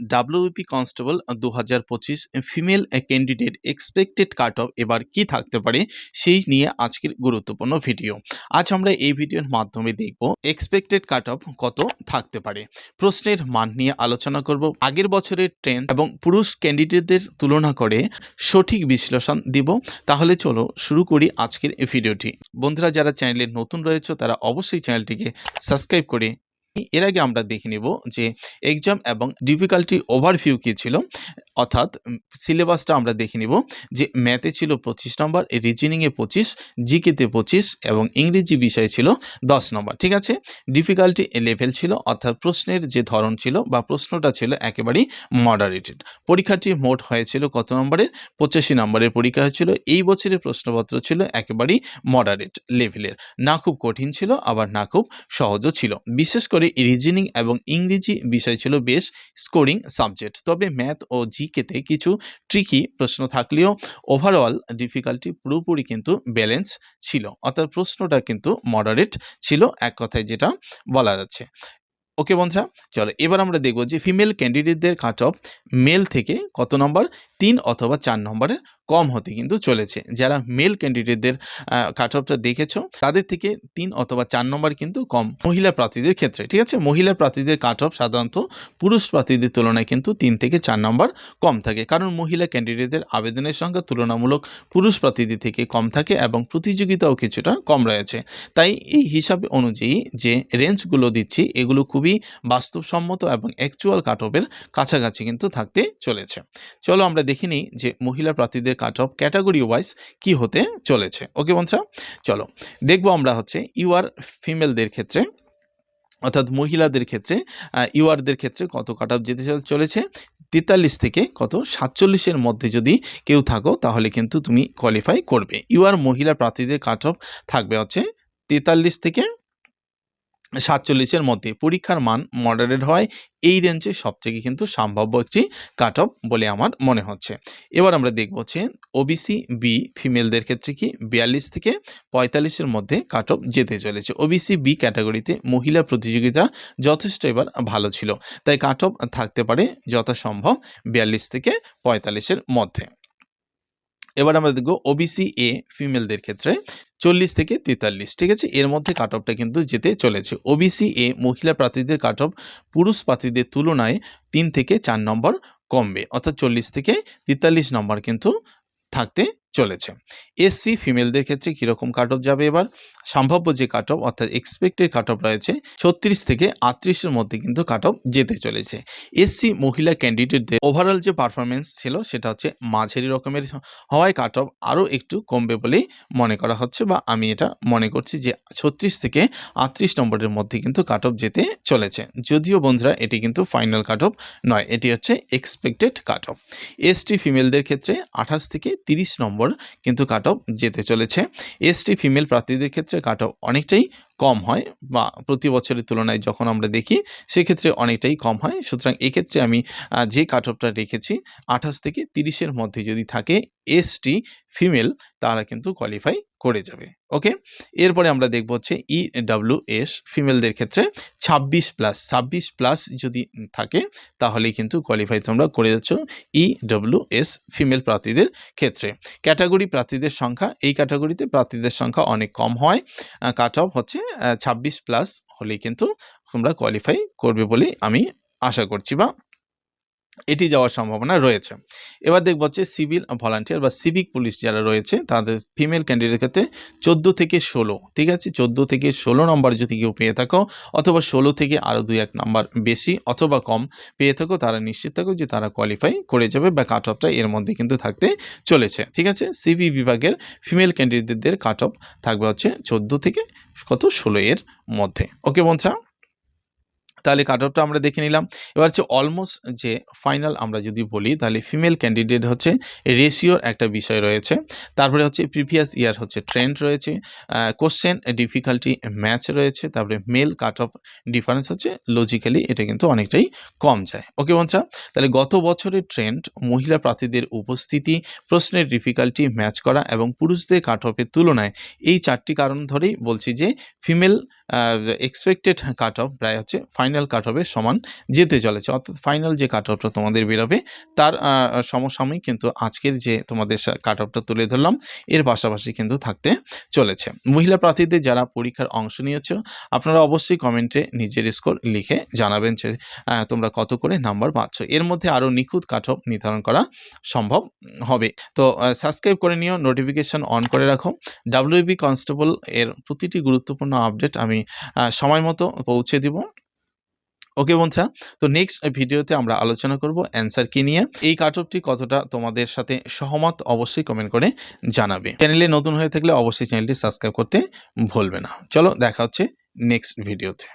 WP constable দু হাজার পঁচিশ female candidate expected cut off এবার কি থাকতে পারে সেই নিয়ে আজকের গুরুত্বপূর্ণ ভিডিও আজ আমরা এই ভিডিওর মাধ্যমে দেখব এক্সপেক্টেড কাট অফ কত থাকতে পারে। প্রশ্নের মান নিয়ে আলোচনা করব। আগের বছরের ট্রেন্ড এবং পুরুষ ক্যান্ডিডেটদের তুলনা করে সঠিক বিশ্লেষণ দিব। তাহলে চলো শুরু করি আজকের ভিডিওটি বন্ধুরা, যারা চ্যানেলে নতুন রয়েছে, তারা অবশ্যই চ্যানেলটিকে সাবস্ক্রাইব করে এর আগে আমরা দেখে নিব যে এক্সাম এবং ডিফিকাল্টি ওভারভিউ কী ছিল। অর্থাৎ সিলেবাসটা আমরা দেখে নিব যে ম্যাথে ছিল পঁচিশ নম্বর রিজনিংয়ে পঁচিশ জিকেতে পঁচিশ এবং ইংরেজি বিষয় ছিল দশ নম্বর, ঠিক আছে? ডিফিকাল্টি লেভেল ছিল, অর্থাৎ প্রশ্নের যে ধরন ছিল বা প্রশ্নটা ছিল একেবারেই মডারেটেড পরীক্ষাটি মোট হয়েছিল কত নম্বরের? পঁচাশি নম্বরের পরীক্ষা হয়েছিল, এই বছরের প্রশ্নপত্র ছিল একেবারেই মডারেট লেভেলের না খুব কঠিন ছিল, আবার না খুব সহজও ছিল। বিশেষ করে রিজনিং এবং ইংরেজি বিষয় ছিল বেশ স্কোরিং সাবজেক্ট তবে ম্যাথ ও জিকেতে কিছু ট্রিকি প্রশ্ন থাকলেও ওভারঅল ডিফিকাল্টি পুরোপুরি কিন্তু ব্যালেন্স ছিল। অর্থাৎ প্রশ্নটা কিন্তু মডারেট ছিল এক কথায় যেটা বলা যাচ্ছে। ওকে বন্ধা চলো এবার আমরা দেখব যে ফিমেল ক্যান্ডিডেটদের কাট অফ মেল থেকে কত নম্বর তিন অথবা চার নম্বরের কম হতে কিন্তু চলেছে। যারা মেল ক্যান্ডিডেটদের কাট অফটা দেখেছ, তাদের থেকে তিন অথবা চার নম্বর কিন্তু কম। মহিলা প্রার্থীদের ক্ষেত্রে, ঠিক আছে? মহিলা প্রার্থীদের কাট অফ সাধারণত পুরুষ প্রার্থীদের তুলনায় কিন্তু তিন থেকে চার নম্বর কম থাকে। কারণ মহিলা ক্যান্ডিডেটদের আবেদনের সংখ্যা তুলনামূলক পুরুষ প্রার্থীদের থেকে কম থাকে এবং প্রতিযোগিতাও কিছুটা কম রয়েছে। তাই এই হিসাব অনুযায়ী যে রেঞ্জগুলো দিচ্ছি, এগুলো খুবই বাস্তবসম্মত এবং অ্যাকচুয়াল কাট অফের কাছাকাছি কিন্তু থাকতে চলেছে। চলো আমরা দেখে নিই যে মহিলা প্রার্থীদের কাট অফ ক্যাটাগরি ওয়াইজ কি হতে চলেছে। ওকে বন্ধুরা, চলো দেখব আমরা হচ্ছে ইউআর ফিমেলদের ক্ষেত্রে, অর্থাৎ মহিলাদের ক্ষেত্রে ইউআরদের ক্ষেত্রে কত কাট অফ যেতে চল- চলেছে। তেতাল্লিশ থেকে কত? সাতচল্লিশের মধ্যে যদি কেউ থাকো তাহলে কিন্তু তুমি কোয়ালিফাই করবে। ইউআর মহিলা প্রার্থীদের কাট অফ থাকবে হচ্ছে তেতাল্লিশ থেকে সাতচল্লিশের মধ্যে। পরীক্ষার মান মডারেট হয়, এই রেঞ্জে সবথেকে কিন্তু সম্ভাব্য একটি কাট অফ বলে আমার মনে হচ্ছে। এবার আমরা দেখব হচ্ছে ওবিসি বি ফিমেলদের ক্ষেত্রে কি বিয়াল্লিশ থেকে পঁয়তাল্লিশের মধ্যে কাট অফ যেতে চলেছে। ওবিসি বি ক্যাটাগরিতে মহিলা প্রতিযোগিতা যথেষ্ট এবার ভালো ছিল। তাই কাট অফ থাকতে পারে যথাসম্ভব বিয়াল্লিশ থেকে পঁয়তাল্লিশের মধ্যে। এবার আমরা দেখব ওবিসি এ ফিমেলদের ক্ষেত্রে চল্লিশ থেকে তেতাল্লিশ, ঠিক আছে? এর মধ্যে কাট অফটা কিন্তু যেতে চলেছে। ওবিসি এ মহিলা প্রার্থীদের কাট অফ পুরুষ প্রার্থীদের তুলনায় তিন থেকে চার নম্বর কমবে। অর্থাৎ চল্লিশ থেকে তেতাল্লিশ নম্বর কিন্তু থাকতে চলেছে। এসসি ফিমেলদের ক্ষেত্রে কীরকম কাট অফ যাবে এবার? সম্ভাব্য যে কাট অফ অর্থাৎ এক্সপেক্টেড কাট অফ রয়েছে, ছত্রিশ থেকে আটত্রিশের মধ্যে কিন্তু কাট অফ যেতে চলেছে। এসসি মহিলা ক্যান্ডিডেটদের ওভারঅল যে পারফরমেন্স ছিল, সেটা হচ্ছে মাঝারি রকমের হওয়ায় কাট অফ আরও একটু কমবে বলেই মনে করা হচ্ছে বা আমি এটা মনে করছি যে ছত্রিশ থেকে আটত্রিশ নম্বরের মধ্যে কিন্তু কাট অফ যেতে চলেছে। যদিও বন্ধুরা, এটি কিন্তু ফাইনাল কাট অফ নয়, এটি হচ্ছে এক্সপেক্টেড কাট অফ এসটি ফিমেলদের ক্ষেত্রে আঠাশ থেকে তিরিশ নম্বর কিন্তু কাট অফ যেতে চলেছে। এসটি ফিমেল প্রার্থীদের ক্ষেত্রে কাট অফ অনেকটাই কম হয় বা প্রতি বছরের তুলনায় যখন আমরা দেখি, সেক্ষেত্রে অনেকটাই কম হয়। সুতরাং এক্ষেত্রে আমি যে কাট অফটা রেখেছি, আঠাশ থেকে তিরিশের মধ্যে যদি থাকে এসটি ফিমেল তারা কিন্তু কোয়ালিফাই করে যাবে। ওকে? এরপরে আমরা দেখব হচ্ছে ই ডাব্লিউ এস ফিমেলদের ক্ষেত্রে ছাব্বিশ প্লাস ছাব্বিশ প্লাস যদি থাকে তাহলে কিন্তু কোয়ালিফাই তোমরা করে যাচ্ছ ই ডাব্লিউ এস ফিমেল প্রার্থীদের ক্ষেত্রে। ক্যাটাগরি প্রার্থীদের সংখ্যা, এই ক্যাটাগরিতে প্রার্থীদের সংখ্যা অনেক কম হয়। কাট অফ হচ্ছে ছাব্বিশ প্লাস হলেই কিন্তু তোমরা কোয়ালিফাই করবে বলেই আমি আশা করছি বা এটি যাওয়ার সম্ভাবনা রয়েছে। এবার দেখব হচ্ছে সিভিল ভলান্টিয়ার বা সিভিক পুলিশ যারা রয়েছে, তাদের ফিমেল ক্যান্ডিডেট ক্ষেত্রে চোদ্দ থেকে ষোলো, ঠিক আছে? চোদ্দ থেকে ষোলো নম্বর যদি কেউ পেয়ে থাকো, অথবা ষোলো থেকে আরও দুই এক নম্বর বেশি অথবা কম পেয়ে থাকো, তারা নিশ্চিত থাকো যে তারা কোয়ালিফাই করে যাবে বা কাট অফটা এর মধ্যে কিন্তু থাকতে চলেছে, ঠিক আছে? সিভি বিভাগের ফিমেল ক্যান্ডিডেটদের কাট অফ থাকবে হচ্ছে চোদ্দ থেকে কত? ষোলো এর মধ্যে। ওকে বন্ধুরা তাহলে কাট অফটা আমরা দেখে নিলাম। এবার হচ্ছে অলমোস্ট যে ফাইনাল আমরা যদি বলি, তাহলে ফিমেল ক্যান্ডিডেট হচ্ছে রেশিওর একটা বিষয় রয়েছে। তারপরে হচ্ছে প্রিভিয়াস ইয়ার হচ্ছে ট্রেন্ড রয়েছে। কোশ্চেন ডিফিকাল্টি ম্যাচ রয়েছে। তারপরে মেল কাট অফ ডিফারেন্স হচ্ছে লজিক্যালি এটা কিন্তু অনেকটাই কম যায়। ওকে বন্ধুরা? তাহলে গত বছরের ট্রেন্ড মহিলা প্রার্থীদের উপস্থিতি, প্রশ্নের ডিফিকাল্টি ম্যাচ করা এবং পুরুষদের কাট অফের তুলনায় এই চারটি কারণ ধরেই বলছি যে ফিমেল এক্সপেক্টেড কাট অফ প্রায় হচ্ছে ফাইনাল কাট অফের সমান যেতে চলেছে। অর্থাৎ ফাইনাল যে কাট অফটা তোমাদের বেরোবে, তার সমসাময়িক কিন্তু আজকের যে তোমাদের কাট অফটা তুলে ধরলাম, এর পাশাপাশি কিন্তু থাকতে চলেছে। মহিলা প্রার্থীদের যারা পরীক্ষার অংশ নিয়েছো, আপনারা অবশ্যই কমেন্টে নিজের স্কোর লিখে জানাবেন যে তোমরা কত করে নাম্বার পাচ্ছ। এর মধ্যে আরও নিখুঁত কাট অফ নির্ধারণ করা সম্ভব হবে। তো সাবস্ক্রাইব করে নিও নোটিফিকেশন অন করে রাখো। ডাব্লিউবি কনস্টেবল এর প্রতিটি গুরুত্বপূর্ণ আপডেট আমি সময় মতো পৌঁছে দিব। ওকে বন্ধুরা, তো নেক্সট ভিডিওতে আমরা আলোচনা করব অ্যান্সার কি নিয়ে। এই কাটঅপটি কতটা তোমাদের সাথে সহমত অবশ্যই কমেন্ট করে জানাবে। চ্যানেলে নতুন হয়ে থাকলে অবশ্যই চ্যানেলটি সাবস্ক্রাইব করতে ভুলবে না। চলো দেখা হচ্ছে নেক্সট ভিডিওতে